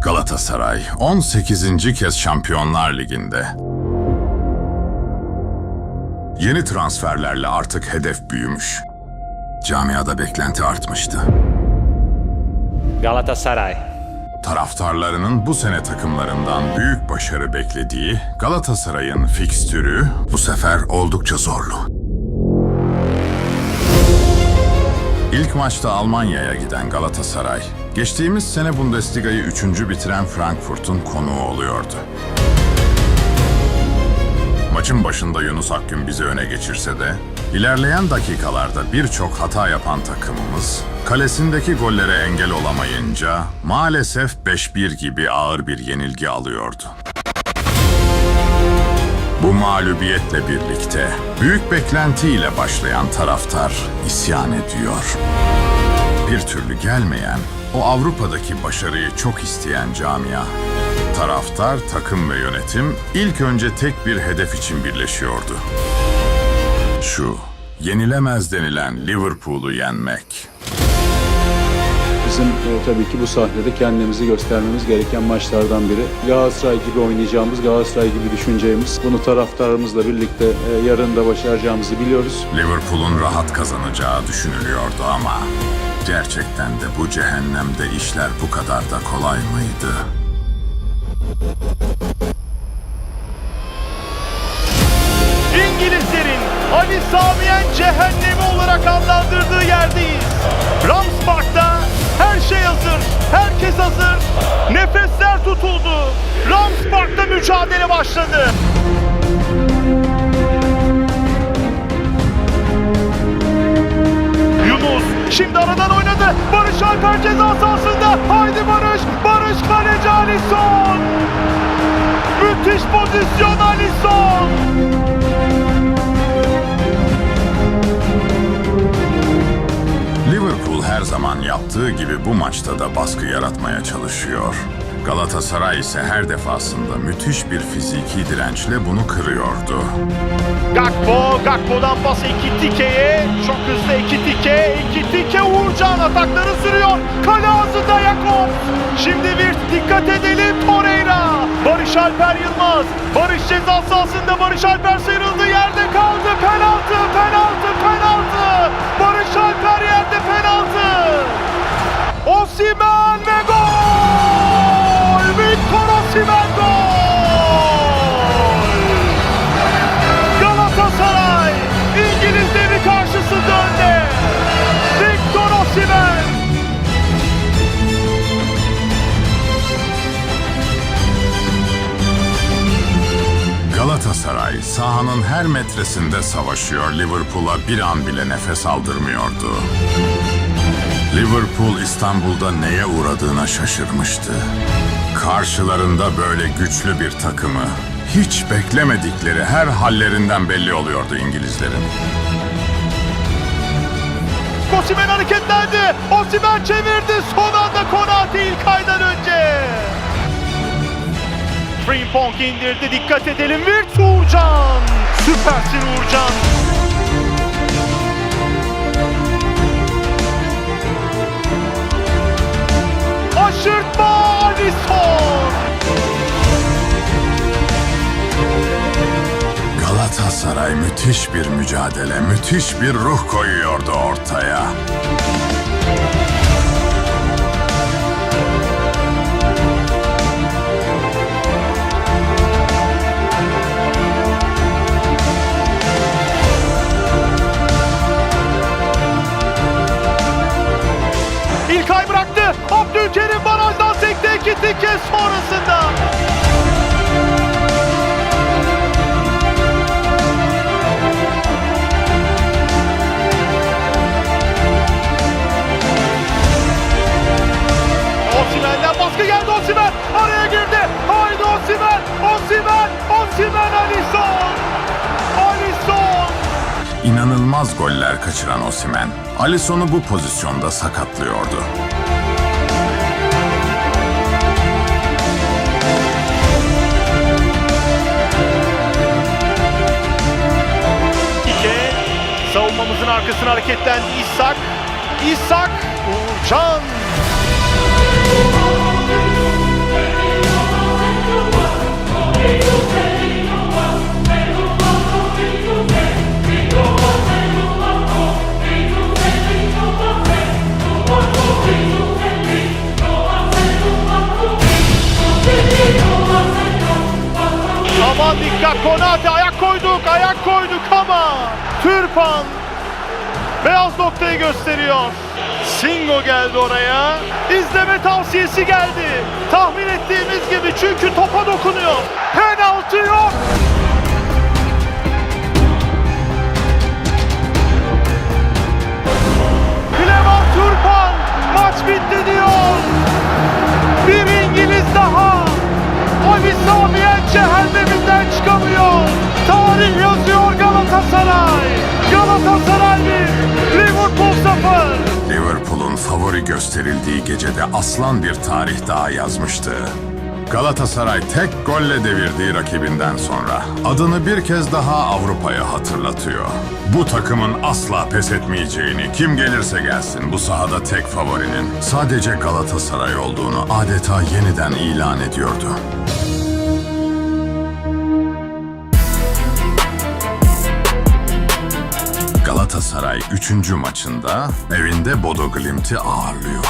Galatasaray 18. kez Şampiyonlar Ligi'nde. Yeni transferlerle artık hedef büyümüş. Camiada beklenti artmıştı. Galatasaray. Taraftarlarının bu sene takımlarından büyük başarı beklediği Galatasaray'ın fikstürü bu sefer oldukça zorlu. İlk maçta Almanya'ya giden Galatasaray, geçtiğimiz sene Bundesliga'yı üçüncü bitiren Frankfurt'un konuğu oluyordu. Maçın başında Yunus Akgün bizi öne geçirse de, ilerleyen dakikalarda birçok hata yapan takımımız, kalesindeki gollere engel olamayınca maalesef 5-1 gibi ağır bir yenilgi alıyordu. Bu mağlubiyetle birlikte büyük beklentiyle başlayan taraftar isyan ediyor. Bir türlü gelmeyen, o Avrupa'daki başarıyı çok isteyen camia. Taraftar, takım ve yönetim ilk önce tek bir hedef için birleşiyordu. Şu, yenilemez denilen Liverpool'u yenmek. Bizim e, tabii ki bu sahnede kendimizi göstermemiz gereken maçlardan biri. Galatasaray gibi oynayacağımız, Galatasaray gibi düşüneceğimiz, bunu taraftarımızla birlikte e, yarın da başaracağımızı biliyoruz. Liverpool'un rahat kazanacağı düşünülüyordu ama gerçekten de bu cehennemde işler bu kadar da kolay mıydı? İngilizlerin Ali Samiyen cehennemi olarak adlandırdığı yerdeyiz. Rams Park'ta her şey hazır, herkes hazır. Nefesler tutuldu. Rams Park'ta mücadele başladı. Yunus şimdi aradan oynadı. Barış Alper ceza sahasında. Haydi Barış. Barış kaleci Alisson. Müthiş pozisyon Alisson. Liverpool her zaman yaptığı gibi bu maçta da baskı yaratmaya çalışıyor. Galatasaray ise her defasında müthiş bir fiziki dirençle bunu kırıyordu. Gakpo, Gakpo'dan pas Ekitike'ye. Çok hızlı Ekitike, Ekitike Uğurcan atakları sürüyor. Kale ağzında Yakup. Şimdi bir dikkat edelim Torreira. Barış Alper Yılmaz. Barış ceza sahasında Barış Alper sıyrıldı. Yerde kaldı. Penaltı, penaltı, penaltı. Barış Alper yerde penaltı. Osimhen ve Galatasaray sahanın her metresinde savaşıyor Liverpool'a bir an bile nefes aldırmıyordu. Liverpool İstanbul'da neye uğradığına şaşırmıştı. Karşılarında böyle güçlü bir takımı hiç beklemedikleri her hallerinden belli oluyordu İngilizlerin. Osimhen hareketlendi. Osimhen çevirdi. Son anda Konate ilk aydan önce. Frimpong indirdi. Dikkat edelim. Virt Uğurcan. Süpersin Uğurcan. Aşırtma Alisson. Galatasaray müthiş bir mücadele, müthiş bir ruh koyuyordu ortaya. Ekitike sonrasında. Osimhen'den baskı geldi Osimhen. Araya girdi. Haydi Osimhen. Osimhen. Osimhen Alisson. Alisson. İnanılmaz goller kaçıran Osimhen, Alisson'u bu pozisyonda sakatlıyordu. arkasına hareketten İshak. İshak Uğurcan. Aman dikkat Konate ayak koyduk ayak koyduk ama Türpan beyaz noktayı gösteriyor. Singo geldi oraya. İzleme tavsiyesi geldi. Tahmin ettiğimiz gibi çünkü topa dokunuyor. Penaltı yok. Clement Turpan maç bitti diyor. Bir İngiliz daha. Ali Sami Yen cehenneminden çıkamıyor. Tarih yazıyor Galatasaray. Galatasaray 1, Liverpool 0. Liverpool'un favori gösterildiği gecede aslan bir tarih daha yazmıştı. Galatasaray tek golle devirdiği rakibinden sonra adını bir kez daha Avrupa'ya hatırlatıyor. Bu takımın asla pes etmeyeceğini kim gelirse gelsin bu sahada tek favorinin sadece Galatasaray olduğunu adeta yeniden ilan ediyordu. Galatasaray 3. maçında evinde Bodo Glimt'i ağırlıyor.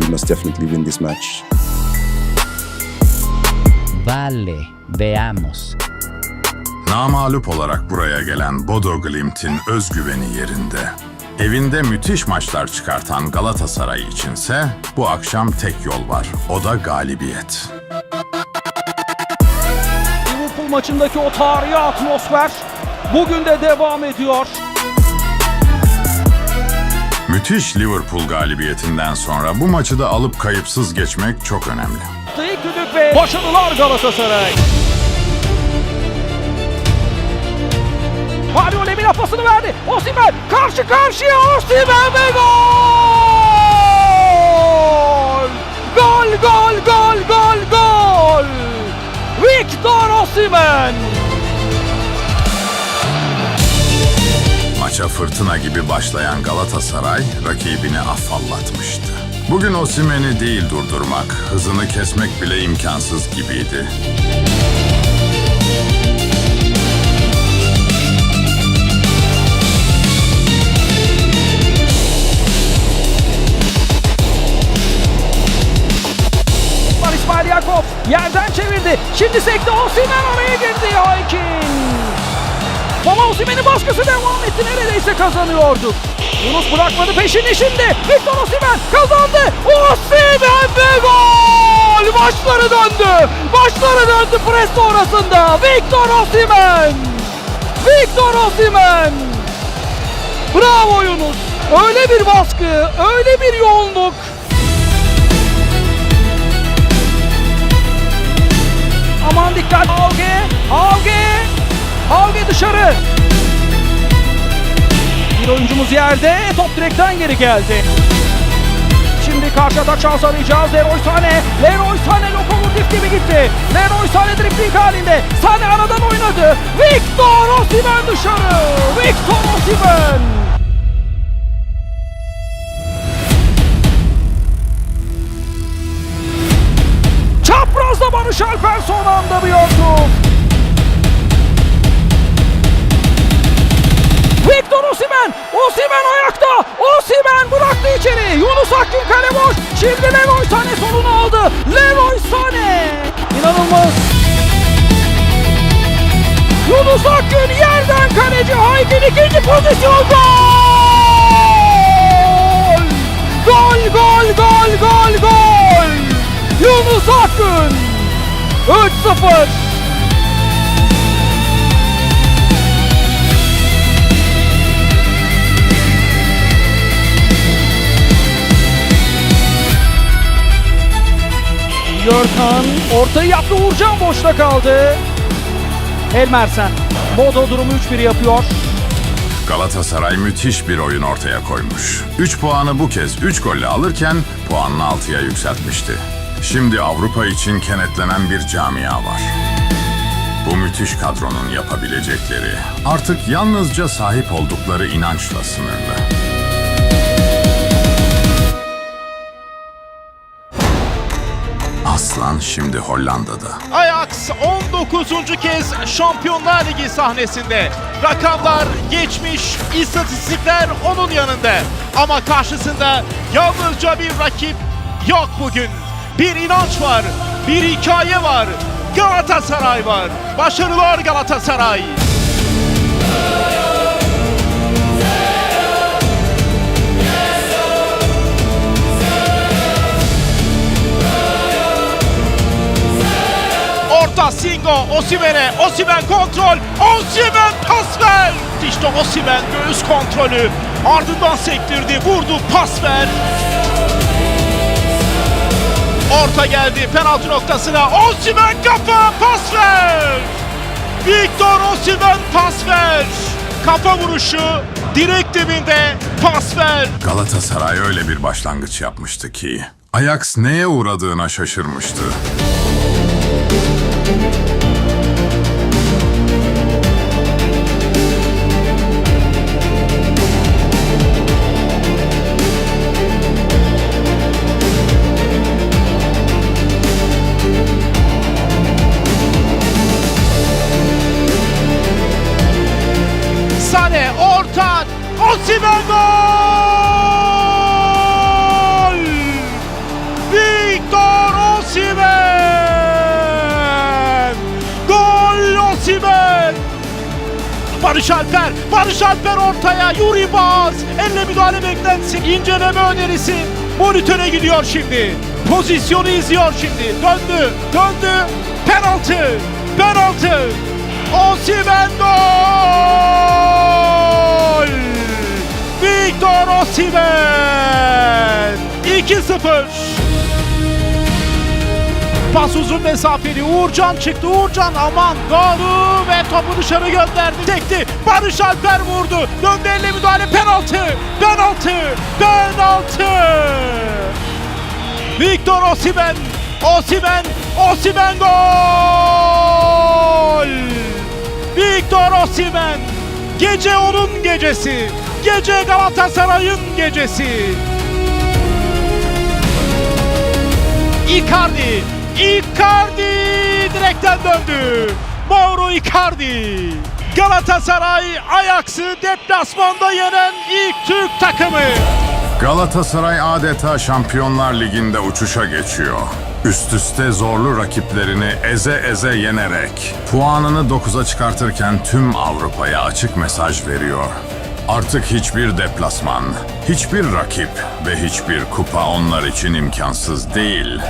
We must definitely win this match. Vale, veamos. Namalup olarak buraya gelen Bodo Glimt'in özgüveni yerinde. Evinde müthiş maçlar çıkartan Galatasaray içinse bu akşam tek yol var. O da galibiyet. Maçındaki o tarihi atmosfer bugün de devam ediyor. Müthiş Liverpool galibiyetinden sonra bu maçı da alıp kayıpsız geçmek çok önemli. Düdük ve başarılar Galatasaray. Mario Lemina pasını verdi. Osimhen karşı karşıya Osimhen ve! Gol gol gol gol gol! Victor Osimhen! Maça fırtına gibi başlayan Galatasaray rakibini afallatmıştı. Bugün Osimhen'i değil durdurmak, hızını kesmek bile imkansız gibiydi. Yakup yerden çevirdi. Şimdi sekte Osimhen araya girdi Haykin. Ama Osimhen'in baskısı devam etti. Neredeyse kazanıyorduk. Yunus bırakmadı peşini şimdi. Victor Osimhen kazandı. Osimhen ve gol! Başları döndü. Başları döndü pres sonrasında. Victor Osimhen. Victor Osimhen. Bravo Yunus. Öyle bir baskı, öyle bir yoğunluk. Aman dikkat. Havge. Havge. Havge dışarı. Bir oyuncumuz yerde. Top direkten geri geldi. Şimdi karşı atak şans arayacağız. Leroy Sané. Leroy Sané lokomotif gibi gitti. Leroy Sané dripling halinde. Sané aradan oynadı. Victor Osimhen dışarı. Victor Osimhen. Çaprazda Barış Alper son anda bir yokluk. Victor Osimhen! Osimhen ayakta! Osimhen bıraktı içeri! Yunus Akgün kale boş! Şimdi Leroy Sané solunu aldı! Leroy Sané! İnanılmaz! Yunus Akgün yerden kaleci Hayk'in ikinci pozisyon 3-0 Görkan ortayı yaptı Uğurcan boşta kaldı. Elmersen Bodo durumu 3-1 yapıyor. Galatasaray müthiş bir oyun ortaya koymuş. 3 puanı bu kez 3 golle alırken puanını 6'ya yükseltmişti. Şimdi Avrupa için kenetlenen bir camia var. Bu müthiş kadronun yapabilecekleri artık yalnızca sahip oldukları inançla sınırlı. Aslan şimdi Hollanda'da. Ajax 19. kez Şampiyonlar Ligi sahnesinde. Rakamlar, geçmiş, istatistikler onun yanında. Ama karşısında yalnızca bir rakip yok bugün. Bir inanç var, bir hikaye var. Galatasaray var. Başarılar Galatasaray. Orta Singo, Osimen'e, Osimen kontrol, Osimen pas ver. İşte Osimen göğüs kontrolü, ardından sektirdi, vurdu, pas ver. Orta geldi penaltı noktasına, Osimen kafa, pas ver. Victor Osimen pas ver. Kafa vuruşu, direkt dibinde, pas ver. Galatasaray öyle bir başlangıç yapmıştı ki Ajax neye uğradığına şaşırmıştı. Barış Alper, Barış Alper ortaya, Yuri Baz, elle müdahale beklentisi, inceleme önerisi. Monitöre gidiyor şimdi. Pozisyonu izliyor şimdi. Döndü, döndü. Penaltı, penaltı. Osimhen gol! Victor Osimhen! 2-0. Pas uzun mesafeli. Uğurcan çıktı. Uğurcan aman ve topu dışarı gönderdi. Tekti. Barış Alper vurdu. Döndü elle müdahale. Penaltı. Penaltı. Penaltı. Victor Osimhen. Osimhen. Osimhen gol. Victor Osimhen. Gece onun gecesi. Gece Galatasaray'ın gecesi. Icardi, Icardi direkten döndü. Mauro Icardi. Galatasaray Ajax'ı deplasmanda yenen ilk Türk takımı. Galatasaray adeta Şampiyonlar Ligi'nde uçuşa geçiyor. Üst üste zorlu rakiplerini eze eze yenerek puanını 9'a çıkartırken tüm Avrupa'ya açık mesaj veriyor. Artık hiçbir deplasman, hiçbir rakip ve hiçbir kupa onlar için imkansız değil.